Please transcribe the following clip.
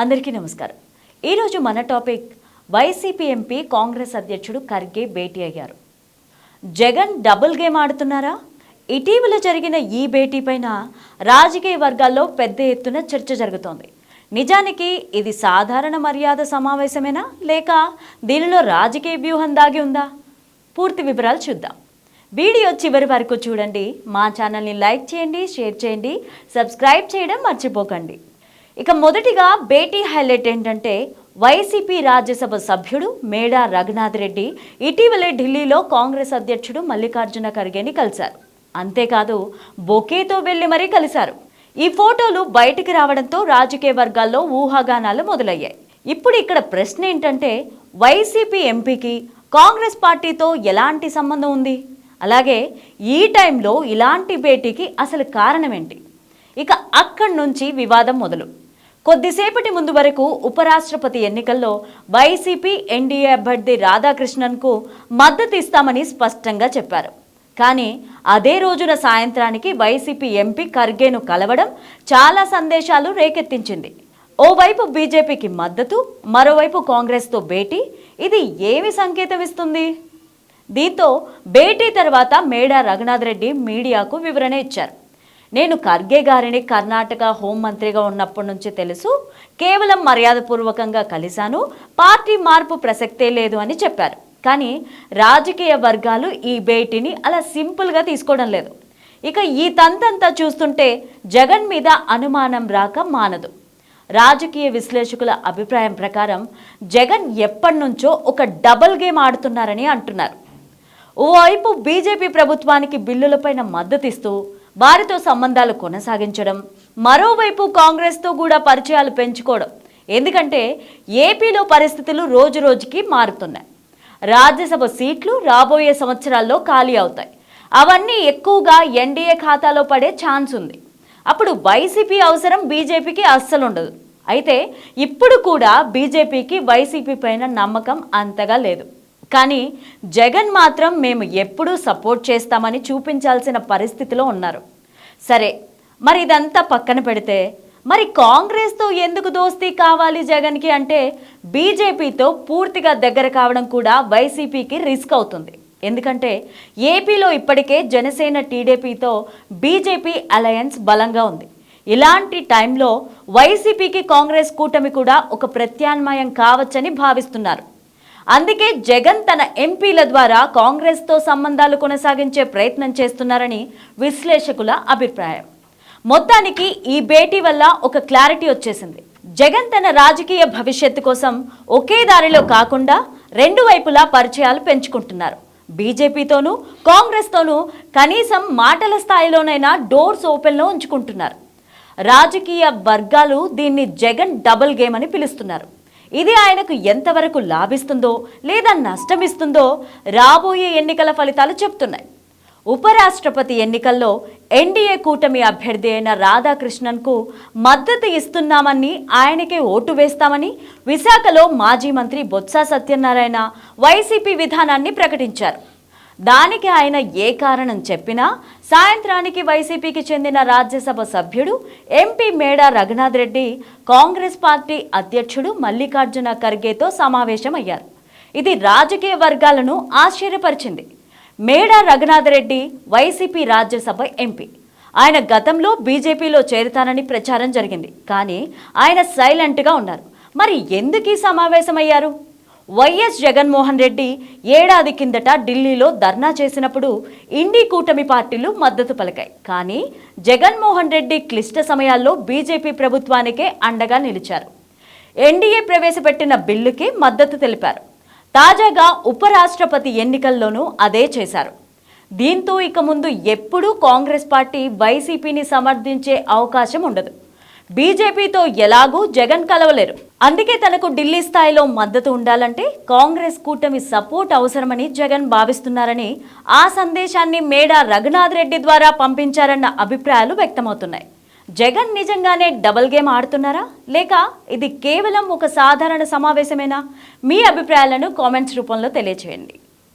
అందరికీ నమస్కారం. ఈరోజు మన టాపిక్ వైసీపీ ఎంపీ కాంగ్రెస్ అధ్యక్షుడు ఖర్గే భేటీ అయ్యారు. జగన్ డబుల్ గేమ్ ఆడుతున్నారా? ఇటీవల జరిగిన ఈ భేటీ పైన రాజకీయ వర్గాల్లో పెద్ద ఎత్తున చర్చ జరుగుతోంది. నిజానికి ఇది సాధారణ మర్యాద సమావేశమేనా? లేక దీనిలో రాజకీయ వ్యూహం దాగి ఉందా? పూర్తి వివరాలు చూద్దాం. వీడియో చివరి వరకు చూడండి. మా ఛానల్ని లైక్ చేయండి షేర్ చేయండి సబ్స్క్రైబ్ చేయడం మర్చిపోకండి. ఇక మొదటిగా భేటీ హైలైట్ ఏంటంటే వైసీపీ రాజ్యసభ సభ్యుడు మేడా రఘునాథ్ రెడ్డి. ఇటీవలే ఢిల్లీలో కాంగ్రెస్ అధ్యక్షుడు మల్లికార్జున ఖర్గేని కలిశారు. అంతేకాదు బొకేతో వెళ్ళి మరీ కలిశారు. ఈ ఫోటోలు బయటికి రావడంతో రాజకీయ వర్గాల్లో ఊహాగానాలు మొదలయ్యాయి. ఇప్పుడు ఇక్కడ ప్రశ్న ఏంటంటే వైసీపీ ఎంపీకి కాంగ్రెస్ పార్టీతో ఎలాంటి సంబంధం ఉంది? అలాగే ఈ టైంలో ఇలాంటి భేటీకి అసలు కారణం ఏంటి? ఇక అక్కడి నుంచి వివాదం మొదలు. కొద్దిసేపటి ముందు వరకు ఉపరాష్ట్రపతి ఎన్నికల్లో వైసీపీ ఎన్డీఏ అభ్యర్థి రాధాకృష్ణన్కు మద్దతు ఇస్తామని స్పష్టంగా చెప్పారు. కానీ అదే రోజున సాయంత్రానికి వైసీపీ ఎంపీ ఖర్గేను కలవడం చాలా సందేశాలు రేకెత్తించింది. ఓవైపు బీజేపీకి మద్దతు మరోవైపు కాంగ్రెస్తో భేటీ ఇది ఏమి సంకేతం ఇస్తుంది దీంతో భేటీ తర్వాత మేడా రఘునాథ్ రెడ్డి మీడియాకు వివరణ ఇచ్చారు. నేను ఖర్గే గారిని కర్ణాటక హోంమంత్రిగా ఉన్నప్పటి నుంచి తెలుసు. కేవలం మర్యాదపూర్వకంగా కలిశాను. పార్టీ మార్పు ప్రసక్తే లేదు అని చెప్పారు. కానీ రాజకీయ వర్గాలు ఈ భేటీని అలా సింపుల్గా తీసుకోవడం లేదు. ఇక ఈ తంతంతా చూస్తుంటే జగన్ మీద అనుమానం రాక మానదు. రాజకీయ విశ్లేషకుల అభిప్రాయం ప్రకారం జగన్ ఎప్పటి నుంచో ఒక డబుల్ గేమ్ ఆడుతున్నారని అంటున్నారు. ఓవైపు బీజేపీ ప్రభుత్వానికి బిల్లులపైన మద్దతిస్తూ వారితో సంబంధాలు కొనసాగించడం మరోవైపు కాంగ్రెస్తో కూడా పరిచయాలు పెంచుకోవడం. ఎందుకంటే ఏపీలో పరిస్థితులు రోజు రోజుకి మారుతున్నాయి. రాజ్యసభ సీట్లు రాబోయే సంవత్సరాల్లో ఖాళీ అవుతాయి. అవన్నీ ఎక్కువగా ఎన్డీఏ ఖాతాలో పడే ఛాన్స్ ఉంది. అప్పుడు వైసీపీ అవసరం బీజేపీకి అస్సలు ఉండదు. అయితే ఇప్పుడు కూడా బీజేపీకి వైసీపీ పైన నమ్మకం అంతగా లేదు. కానీ జగన్ మాత్రం మేము ఎప్పుడూ సపోర్ట్ చేస్తామని చూపించాల్సిన పరిస్థితిలో ఉన్నారు. సరే మరి ఇదంతా పక్కన పెడితే మరి కాంగ్రెస్తో ఎందుకు దోస్తీ కావాలి జగన్కి అంటే బీజేపీతో పూర్తిగా దగ్గర కావడం కూడా వైసీపీకి రిస్క్ అవుతుంది. ఎందుకంటే ఏపీలో ఇప్పటికే జనసేన టీడీపీతో బీజేపీ అలయన్స్ బలంగా ఉంది. ఇలాంటి టైంలో వైసీపీకి కాంగ్రెస్ కూటమి కూడా ఒక ప్రత్యామ్నాయం కావచ్చని భావిస్తున్నారు. అందుకే జగన్ తన ఎంపీల ద్వారా కాంగ్రెస్తో సంబంధాలు కొనసాగించే ప్రయత్నం చేస్తున్నారని విశ్లేషకుల అభిప్రాయం. మొత్తానికి ఈ భేటీ వల్ల ఒక క్లారిటీ వచ్చేసింది. జగన్ తన రాజకీయ భవిష్యత్తు కోసం ఒకే దారిలో కాకుండా రెండు వైపులా పరిచయాలు పెంచుకుంటున్నారు. బీజేపీతోనూ కాంగ్రెస్తోనూ కనీసం మాటల స్థాయిలోనైనా డోర్స్ ఓపెన్లో ఉంచుకుంటున్నారు. రాజకీయ వర్గాలు దీన్ని జగన్ డబుల్ గేమ్ అని పిలుస్తున్నారు. ఇది ఆయనకు ఎంతవరకు లాభిస్తుందో లేదా నష్టమిస్తుందో రాబోయే ఎన్నికల ఫలితాలు చెప్తున్నాయి. ఉపరాష్ట్రపతి ఎన్నికల్లో ఎన్డీఏ కూటమి అభ్యర్థి అయిన రాధాకృష్ణన్కు మద్దతు ఇస్తున్నామని ఆయనకే ఓటు వేస్తామని విశాఖలో మాజీ మంత్రి బొత్స సత్యనారాయణ వైసీపీ విధానాన్ని ప్రకటించారు. దానికి ఆయన ఏ కారణం చెప్పినా సాయంత్రానికి వైసీపీకి చెందిన రాజ్యసభ సభ్యుడు ఎంపీ మేడా రఘునాథ్ రెడ్డి కాంగ్రెస్ పార్టీ అధ్యక్షుడు మల్లికార్జున ఖర్గేతో సమావేశమయ్యారు. ఇది రాజకీయ వర్గాలను ఆశ్చర్యపరిచింది. Meda Raghunath Reddy YCP Rajya Sabha MP. ఆయన గతంలో బీజేపీలో చేరుతానని ప్రచారం జరిగింది. కానీ ఆయన సైలెంట్గా ఉన్నారు. మరి ఎందుకు సమావేశమయ్యారు? వైఎస్ జగన్మోహన్ రెడ్డి ఏడాది కిందట ఢిల్లీలో ధర్నా చేసినప్పుడు ఇండి కూటమి పార్టీలు మద్దతు పలికాయి. కానీ జగన్మోహన్ రెడ్డి క్లిష్ట సమయాల్లో బీజేపీ ప్రభుత్వానికే అండగా నిలిచారు. ఎన్డీఏ ప్రవేశపెట్టిన బిల్లుకి మద్దతు తెలిపారు. తాజాగా ఉపరాష్ట్రపతి ఎన్నికల్లోనూ అదే చేశారు. దీంతో ఇక ముందు ఎప్పుడూ కాంగ్రెస్ పార్టీ వైసీపీని సమర్థించే అవకాశం ఉండదు. బీజేపీతో ఎలాగూ జగన్ కలవలేరు. అందుకే తనకు ఢిల్లీ స్థాయిలో మద్దతు ఉండాలంటే కాంగ్రెస్ కూటమి సపోర్ట్ అవసరమని జగన్ భావిస్తున్నారని ఆ సందేశాన్ని మేడా రఘునాథ్ రెడ్డి ద్వారా పంపించారన్న అభిప్రాయాలు వ్యక్తమవుతున్నాయి. జగన్ నిజంగానే డబల్ గేమ్ ఆడుతున్నారా? లేక ఇది కేవలం ఒక సాధారణ సమావేశమేనా? మీ అభిప్రాయాలను కామెంట్స్ రూపంలో తెలియచేయండి.